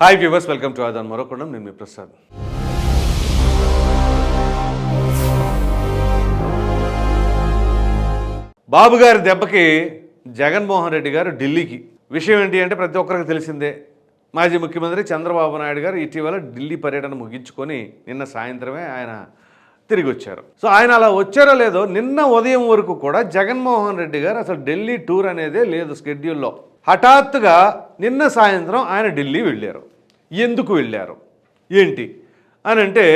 Hi viewers welcome to ఆదాన్ మరొకడం నేను మీ ప్రసాద్ బాబు గారి దెబ్బకి జగన్మోహన్ రెడ్డి గారు ఢిల్లీకి. విషయం ఏంటి అంటే ప్రతి ఒక్కరికి తెలిసిందే. మాజీ ముఖ్యమంత్రి చంద్రబాబు నాయుడు గారు ఇటీవల ఢిల్లీ పర్యటన ముగించుకొని నిన్న సాయంత్రమే ఆయన తిరిగి వచ్చారు సో ఆయన అలా వచ్చారో లేదో నిన్న ఉదయం వరకు కూడా జగన్మోహన్ రెడ్డి గారు అసలు ఢిల్లీ టూర్ అనేదే లేదు స్కెడ్యూల్లో హఠాత్తుగా నిన్న సాయంత్రం ఆయన ఢిల్లీ వెళ్ళారు. ఎందుకు వెళ్ళారు? ఏంటి? అని అంటే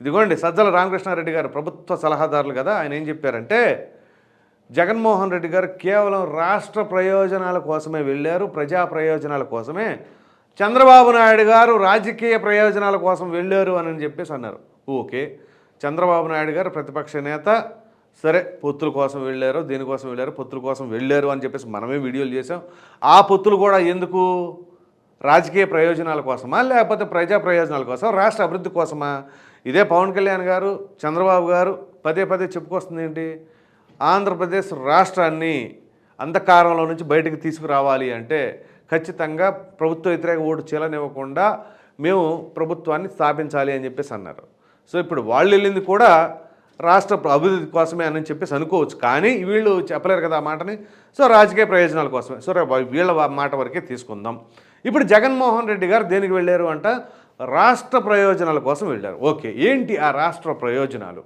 ఇదిగోండి సజ్జల రామకృష్ణారెడ్డి గారు ప్రభుత్వ సలహాదారులు కదా ఆయన ఏం చెప్పారంటే జగన్మోహన్ రెడ్డి గారు కేవలం రాష్ట్ర ప్రయోజనాల కోసమే వెళ్ళారు ప్రజా ప్రయోజనాల కోసమే. చంద్రబాబు నాయుడు గారు రాజకీయ ప్రయోజనాల కోసం వెళ్ళారు అని చెప్పేసి అన్నారు. ఓకే. చంద్రబాబు నాయుడు గారు ప్రతిపక్ష నేత సరే పొత్తుల కోసం వెళ్ళారు దీనికోసం వెళ్ళారు పొత్తుల కోసం వెళ్ళారు అని చెప్పేసి మనమే వీడియోలు చేసాం ఆ పొత్తులు కూడా ఎందుకు? రాజకీయ ప్రయోజనాల కోసమా లేకపోతే ప్రజా ప్రయోజనాల కోసం రాష్ట్ర అభివృద్ధి కోసమా? ఇదే పవన్ కళ్యాణ్ గారు చంద్రబాబు గారు పదే పదే చెప్పుకొస్తుంది ఏంటి? ఆంధ్రప్రదేశ్ రాష్ట్రాన్ని అంధకారంలో నుంచి బయటకు తీసుకురావాలి అంటే ఖచ్చితంగా ప్రభుత్వ వ్యతిరేక ఓటు చీలనివ్వకుండా మేము ప్రభుత్వాన్ని స్థాపించాలి అని చెప్పేసి అన్నారు. సో ఇప్పుడు వాళ్ళు వెళ్ళింది కూడా రాష్ట్ర అభివృద్ధి కోసమే అని చెప్పేసి అనుకోవచ్చు. కానీ వీళ్ళు చెప్పలేరు కదా ఆ మాటని. సో రాజకీయ ప్రయోజనాల కోసమే. సో వీళ్ళ మాట వరకే తీసుకుందాం. ఇప్పుడు జగన్మోహన్ రెడ్డి గారు దేనికి వెళ్ళారు అంట? రాష్ట్ర ప్రయోజనాల కోసం వెళ్ళారు. ఓకే ఏంటి ఆ రాష్ట్ర ప్రయోజనాలు?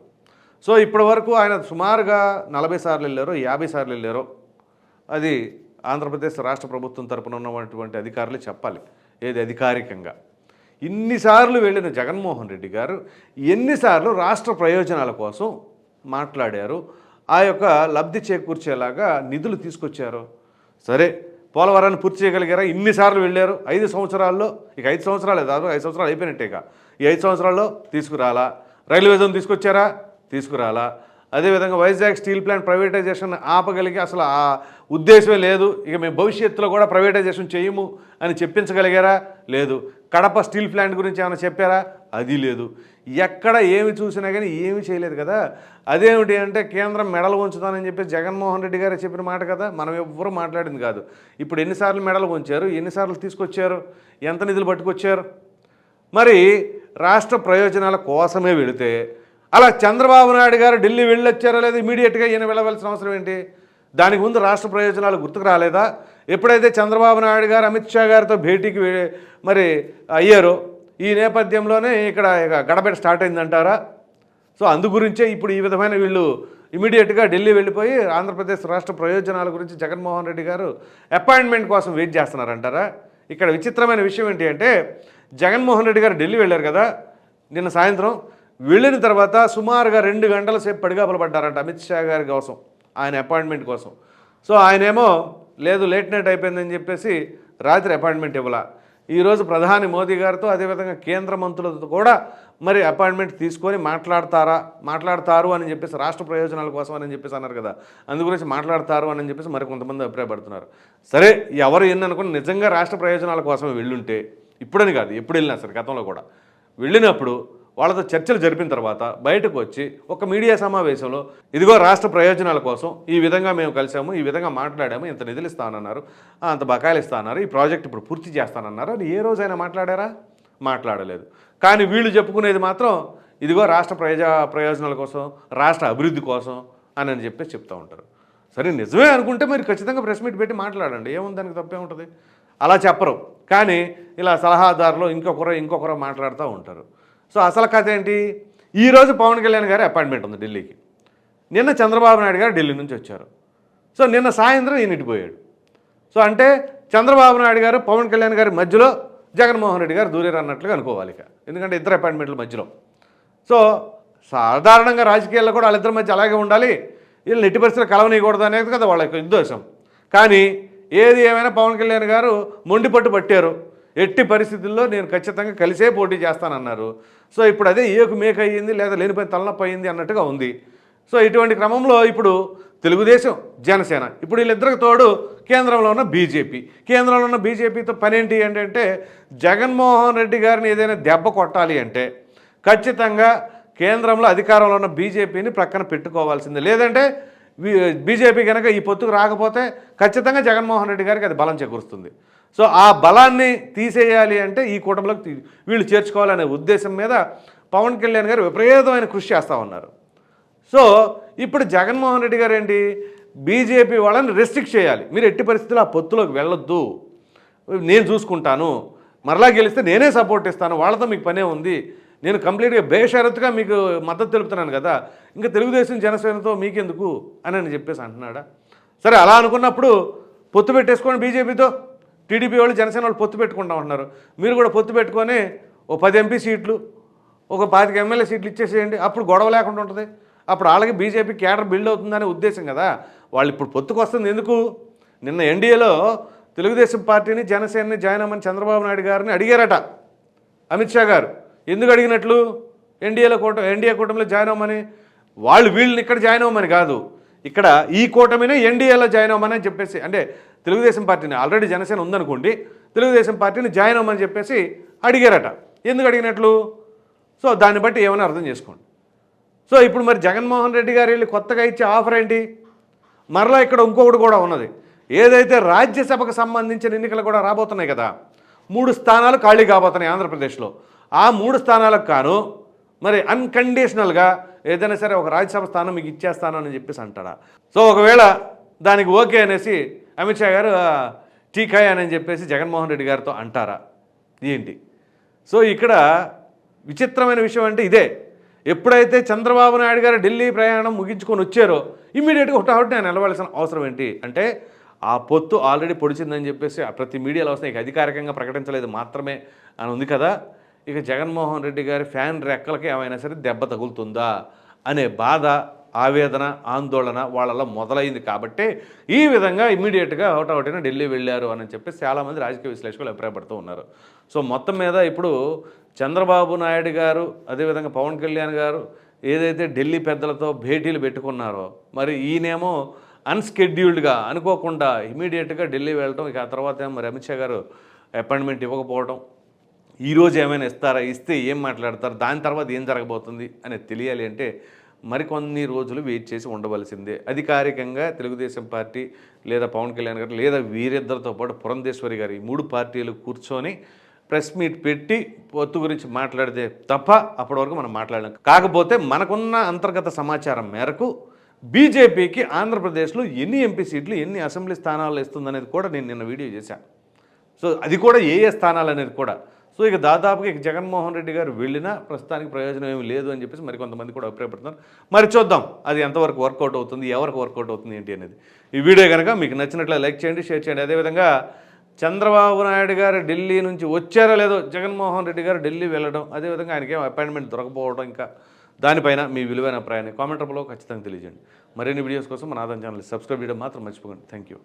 సో ఇప్పటి వరకు ఆయన సుమారుగా నలభై సార్లు వెళ్ళారు యాభై సార్లు వెళ్ళారు అది ఆంధ్రప్రదేశ్ రాష్ట్ర ప్రభుత్వం తరపున ఉన్నటువంటి అధికారులు చెప్పాలి. ఏది అధికారికంగా. ఇన్నిసార్లు వెళ్ళిన జగన్మోహన్ రెడ్డి గారు ఎన్నిసార్లు రాష్ట్ర ప్రయోజనాల కోసం మాట్లాడారు. ఆ యొక్క లబ్ధి చేకూర్చేలాగా నిధులు తీసుకొచ్చారు. సరే పోలవరాన్ని పూర్తి చేయగలిగారా? ఇన్నిసార్లు వెళ్ళారు. ఐదు సంవత్సరాల్లో ఇక ఐదు సంవత్సరాలే దాదాపు ఐదు సంవత్సరాలు అయిపోయినట్టేగా. ఈ ఐదు సంవత్సరాల్లో తీసుకురాలా? రైల్వే జోన్ తీసుకొచ్చారా? తీసుకురాలా. అదేవిధంగా వైజాగ్ స్టీల్ ప్లాంట్ ప్రైవేటైజేషన్ ఆపగలిగి అసలు ఆ ఉద్దేశమే లేదు. ఇక మేము భవిష్యత్తులో కూడా ప్రైవేటైజేషన్ చేయము అని చెప్పించగలిగారా? లేదు. కడప స్టీల్ ప్లాంట్ గురించి ఏమైనా చెప్పారా? అది లేదు. ఎక్కడ ఏమి చూసినా కానీ ఏమీ చేయలేదు కదా. అదేమిటి అంటే కేంద్రం మెడలు ఉంచుతానని చెప్పి జగన్మోహన్ రెడ్డి గారే చెప్పిన మాట కదా. మనం ఎవ్వరూ మాట్లాడింది కాదు. ఇప్పుడు ఎన్నిసార్లు మెడలు ఉంచారు ఎన్నిసార్లు తీసుకొచ్చారు? ఎంత నిధులు పట్టుకొచ్చారు? మరి రాష్ట్ర ప్రయోజనాల కోసమే వెళితే అలా చంద్రబాబు నాయుడు గారు ఢిల్లీ వెళ్ళొచ్చారో లేదా ఇమీడియట్గా ఈయన వెళ్ళవలసిన అవసరం ఏంటి? దానికి ముందు రాష్ట్ర ప్రయోజనాలు గుర్తుకు రాలేదా? ఎప్పుడైతే చంద్రబాబు నాయుడు గారు అమిత్ షా గారితో భేటీకి మరి అయ్యారో ఈ నేపథ్యంలోనే ఇక్కడ ఇక గడబెడ స్టార్ట్ అయిందంటారా? సో అందు గురించే ఇప్పుడు ఈ విధమైన వీళ్ళు ఇమీడియట్గా ఢిల్లీ వెళ్ళిపోయి ఆంధ్రప్రదేశ్ రాష్ట్ర ప్రయోజనాల గురించి జగన్మోహన్ రెడ్డి గారు అపాయింట్మెంట్ కోసం వెయిట్ చేస్తున్నారంటారా? ఇక్కడ విచిత్రమైన విషయం ఏంటి అంటే జగన్మోహన్ రెడ్డి గారు ఢిల్లీ వెళ్ళారు కదా నిన్న సాయంత్రం వెళ్ళిన తర్వాత సుమారుగా రెండు గంటల సేపు పడిగాపలు పడ్డారంట అమిత్ షా గారి కోసం ఆయన అపాయింట్మెంట్ కోసం. సో ఆయనేమో లేదు లేట్ నైట్ అయిపోయిందని చెప్పేసి రాత్రి అపాయింట్మెంట్ ఇవ్వాల. ఈరోజు ప్రధాని మోదీ గారితో అదేవిధంగా కేంద్ర మంత్రులతో కూడా మరి అపాయింట్మెంట్ తీసుకొని మాట్లాడతారా మాట్లాడతారు అని చెప్పేసి రాష్ట్ర ప్రయోజనాల కోసం అని చెప్పేసి అన్నారు కదా. అందు గురించి మాట్లాడతారు అని చెప్పేసి మరి కొంతమంది అభిప్రాయపడుతున్నారు. సరే ఎవరు ఎన్ననుకుని నిజంగా రాష్ట్ర ప్రయోజనాల కోసమే వెళ్ళుంటే ఇప్పుడని కాదు ఎప్పుడు వెళ్ళినా సరే గతంలో కూడా. వెళ్ళినప్పుడు వాళ్ళతో చర్చలు జరిపిన తర్వాత బయటకు వచ్చి ఒక మీడియా సమావేశంలో ఇదిగో రాష్ట్ర ప్రయోజనాల కోసం ఈ విధంగా మేము కలిసాము ఈ విధంగా మాట్లాడాము ఇంత నిధులు ఇస్తానన్నారు అంత బకాయిలు ఇస్తానన్నారు ఈ ప్రాజెక్ట్ ఇప్పుడు పూర్తి చేస్తానన్నారు అని ఏ రోజైనా మాట్లాడారా? మాట్లాడలేదు. కానీ వీళ్ళు చెప్పుకునేది మాత్రం ఇదిగో రాష్ట్ర ప్రయోజ ప్రయోజనాల కోసం రాష్ట్ర అభివృద్ధి కోసం అని అని చెప్పేసి చెప్తూ ఉంటారు. సరే నిజమే అనుకుంటే మీరు ఖచ్చితంగా ప్రెస్ మీట్ పెట్టి మాట్లాడండి. ఏముంది దానికి తప్పే ఉంటుంది? అలా చెప్పరు. కానీ ఇలా సలహాదారులు ఇంకొకరు ఇంకొకరు మాట్లాడుతూ ఉంటారు. సో అసలు కథ ఏంటి? ఈరోజు పవన్ కళ్యాణ్ గారి అపాయింట్మెంట్ ఉంది ఢిల్లీకి. నిన్న చంద్రబాబు నాయుడు గారు ఢిల్లీ నుంచి వచ్చారు. సో నిన్న సాయంత్రం ఈయన పోయాడు సో అంటే చంద్రబాబు నాయుడు గారు పవన్ కళ్యాణ్ గారి మధ్యలో జగన్మోహన్ రెడ్డి గారు దూరేరు అన్నట్లుగా అనుకోవాలి ఇక. ఎందుకంటే ఇద్దరు అపాయింట్మెంట్ల మధ్యలో. సో సాధారణంగా రాజకీయాల్లో కూడా వాళ్ళిద్దరి మధ్య అలాగే ఉండాలి. వీళ్ళు నెట్టి పరిస్థితులు కలవనీయకూడదు అనేది కదా వాళ్ళ ఉద్దేశం. కానీ ఏది ఏమైనా పవన్ కళ్యాణ్ గారు మొండిపట్టు పట్టారు. ఎట్టి పరిస్థితుల్లో నేను ఖచ్చితంగా కలిసే పోటీ చేస్తానన్నారు. సో ఇప్పుడు అదే ఏకు మేక అయ్యింది లేదా లేనిపోయిన తలనొప్పి అయ్యింది అన్నట్టుగా ఉంది. సో ఇటువంటి క్రమంలో ఇప్పుడు తెలుగుదేశం జనసేన ఇప్పుడు వీళ్ళిద్దరికి తోడు కేంద్రంలో ఉన్న బీజేపీ. కేంద్రంలో ఉన్న బీజేపీతో పనేంటి ఏంటంటే జగన్మోహన్ రెడ్డి గారిని ఏదైనా దెబ్బ కొట్టాలి అంటే ఖచ్చితంగా కేంద్రంలో అధికారంలో ఉన్న బీజేపీని ప్రక్కన పెట్టుకోవాల్సిందే. లేదంటే బీజేపీ కనుక ఈ పొత్తుకు రాకపోతే ఖచ్చితంగా జగన్మోహన్ రెడ్డి గారికి అది బలం చేకూరుస్తుంది. సో ఆ బలాన్ని తీసేయాలి అంటే ఈ కూటమిలోకి వీళ్ళు చేర్చుకోవాలనే ఉద్దేశం మీద పవన్ కళ్యాణ్ గారు విపరీతమైన కృషి చేస్తూ ఉన్నారు. సో ఇప్పుడు జగన్మోహన్ రెడ్డి గారు ఏంటి? బీజేపీ వాళ్ళని రెస్ట్రిక్ట్ చేయాలి. మీరు ఎట్టి పరిస్థితుల్లో ఆ పొత్తులోకి వెళ్ళొద్దు. నేను చూసుకుంటాను. మరలా గెలిస్తే నేనే సపోర్ట్ ఇస్తాను. వాళ్ళతో మీకు పనే ఉంది. నేను కంప్లీట్గా బేషరతుగా మీకు మద్దతు తెలుపుతున్నాను కదా. ఇంకా తెలుగుదేశం జనసేనతో మీకెందుకు? అని అని చెప్పేసి అంటున్నాడా? సరే అలా అనుకున్నప్పుడు పొత్తు పెట్టేసుకోండి బీజేపీతో. టీడీపీ వాళ్ళు జనసేన వాళ్ళు పొత్తు పెట్టుకుంటా ఉంటున్నారు. మీరు కూడా పొత్తు పెట్టుకొని ఓ పది ఎంపీ సీట్లు ఒక పాతిక ఎమ్మెల్యే సీట్లు ఇచ్చేసేయండి. అప్పుడు గొడవ లేకుండా ఉంటుంది. అప్పుడు వాళ్ళకి బీజేపీ కేడర్ బిల్డ్ అవుతుందనే ఉద్దేశం కదా. వాళ్ళు ఇప్పుడు పొత్తుకు వస్తుంది ఎందుకు? నిన్న ఎన్డీఏలో తెలుగుదేశం పార్టీని జనసేనని జాయిన్ అవ్వమని చంద్రబాబు నాయుడు గారిని అడిగారట అమిత్ షా గారు. ఎందుకు అడిగినట్లు? ఎన్డీఏలో కూట ఎన్డీఏ కూటమిలో జాయిన్ అవ్వమని. వాళ్ళు వీళ్ళని ఇక్కడ జాయిన్ అవ్వమని కాదు. ఇక్కడ ఈ కూటమినే ఎన్డీఏలో జాయిన్ అవ్వమని అని చెప్పేసి అంటే తెలుగుదేశం పార్టీని ఆల్రెడీ జనసేన ఉందనుకోండి తెలుగుదేశం పార్టీని జాయిన్ అవ్వమని చెప్పేసి అడిగారట. ఎందుకు అడిగినట్లు? సో దాన్ని బట్టి ఏమైనా అర్థం చేసుకోండి. సో ఇప్పుడు మరి జగన్మోహన్ రెడ్డి గారు వెళ్ళి కొత్తగా ఇచ్చే ఆఫర్ ఏంటి? మరలా ఇక్కడ ఇంకొకటి కూడా ఉన్నది. ఏదైతే రాజ్యసభకు సంబంధించిన ఎన్నికలు కూడా రాబోతున్నాయి కదా మూడు స్థానాలు ఖాళీ కాబోతున్నాయి ఆంధ్రప్రదేశ్లో. ఆ మూడు స్థానాలకు కాను మరి అన్కండిషనల్గా ఏదైనా సరే ఒక రాజ్యసభ స్థానం మీకు ఇచ్చేస్తాను అని చెప్పేసి అంటాడా? సో ఒకవేళ దానికి ఓకే అనేసి అమిత్ షా గారు టీకాయ్ అని చెప్పేసి జగన్మోహన్ రెడ్డి గారితో అంటారా? ఏంటి? సో ఇక్కడ విచిత్రమైన విషయం అంటే ఇదే. ఎప్పుడైతే చంద్రబాబు నాయుడు గారు ఢిల్లీ ప్రయాణం ముగించుకొని వచ్చారో ఇమ్మీడియట్గా హుటాహుటి నేను నిలవాల్సిన అవసరం ఏంటి? అంటే ఆ పొత్తు ఆల్రెడీ పొడిచిందని చెప్పేసి ఆ ప్రతి మీడియాలో వస్తే ఇక అధికారికంగా ప్రకటించలేదు మాత్రమే అని ఉంది కదా. ఇక జగన్మోహన్ రెడ్డి గారి ఫ్యాన్ రెక్కలకి ఏమైనా సరే దెబ్బ తగులుతుందా అనే బాధ ఆవేదన ఆందోళన వాళ్ళలో మొదలైంది కాబట్టి ఈ విధంగా ఇమీడియట్గా ఒకటొకటిన ఢిల్లీ వెళ్ళారు అని చెప్పి చాలామంది రాజకీయ విశ్లేషకులు అభిప్రాయపడుతూ ఉన్నారు. సో మొత్తం మీద ఇప్పుడు చంద్రబాబు నాయుడు గారు అదేవిధంగా పవన్ కళ్యాణ్ గారు ఏదైతే ఢిల్లీ పెద్దలతో భేటీలు పెట్టుకున్నారో మరి ఈయనేమో అన్స్కెడ్యూల్డ్గా అనుకోకుండా ఇమీడియట్గా ఢిల్లీ వెళ్ళటం ఇక ఆ తర్వాత ఏమో మరి అమిత్ షా గారు అపాయింట్మెంట్ ఇవ్వకపోవడం ఈరోజు ఏమైనా ఇస్తారా? ఇస్తే ఏం మాట్లాడతారు? దాని తర్వాత ఏం జరగబోతుంది అనేది తెలియాలి అంటే మరికొన్ని రోజులు వెయిట్ చేసి ఉండవలసిందే. అధికారికంగా తెలుగుదేశం పార్టీ లేదా పవన్ కళ్యాణ్ గారు లేదా వీరిద్దరితో పాటు పురంధేశ్వరి గారు ఈ మూడు పార్టీలు కూర్చొని ప్రెస్ మీట్ పెట్టి పొత్తు గురించి మాట్లాడితే తప్ప అప్పటి వరకు మనం మాట్లాడలేం. కాకపోతే మనకున్న అంతర్గత సమాచారం మేరకు బీజేపీకి ఆంధ్రప్రదేశ్లో ఎన్ని ఎంపీ సీట్లు ఎన్ని అసెంబ్లీ స్థానాలు ఇస్తుందనేది కూడా నేను నిన్న వీడియో చేశాను సో అది కూడా ఏ ఏ స్థానాలు అనేది కూడా సో ఇక దాదాపుగా ఇక జగన్మోహన్ రెడ్డి గారు వెళ్ళినా ప్రస్తుతానికి ప్రయోజనం ఏమి లేదు అని చెప్పేసి మరి కొంతమంది కూడా అభిప్రాయపడుతున్నారు. మరి చూద్దాం అది ఎంతవరకు వర్కౌట్ అవుతుంది ఎవరికి వర్కౌట్ అవుతుంది ఏంటి అనేది. ఈ వీడియో కనుక మీకు నచ్చినట్లే లైక్ చేయండి షేర్ చేయండి. అదేవిధంగా చంద్రబాబు నాయుడు గారు ఢిల్లీ నుంచి వచ్చారో లేదో జగన్మోహన్ రెడ్డి గారు ఢిల్లీ వెళ్ళడం అదేవిధంగా ఆయనకి ఏం అపాయింట్మెంట్ దొరకపోవడం ఇంకా దానిపైన మీ విలువైన అభిప్రాయాన్ని కామెంట్ రూపంలో ఖచ్చితంగా తెలియజేయండి. మరిన్ని వీడియోస్ కోసం మన ఆదాయం ఛానల్ సబ్స్క్రైబ్ చేయడం మాత్రం మర్చిపోకండి. Thank you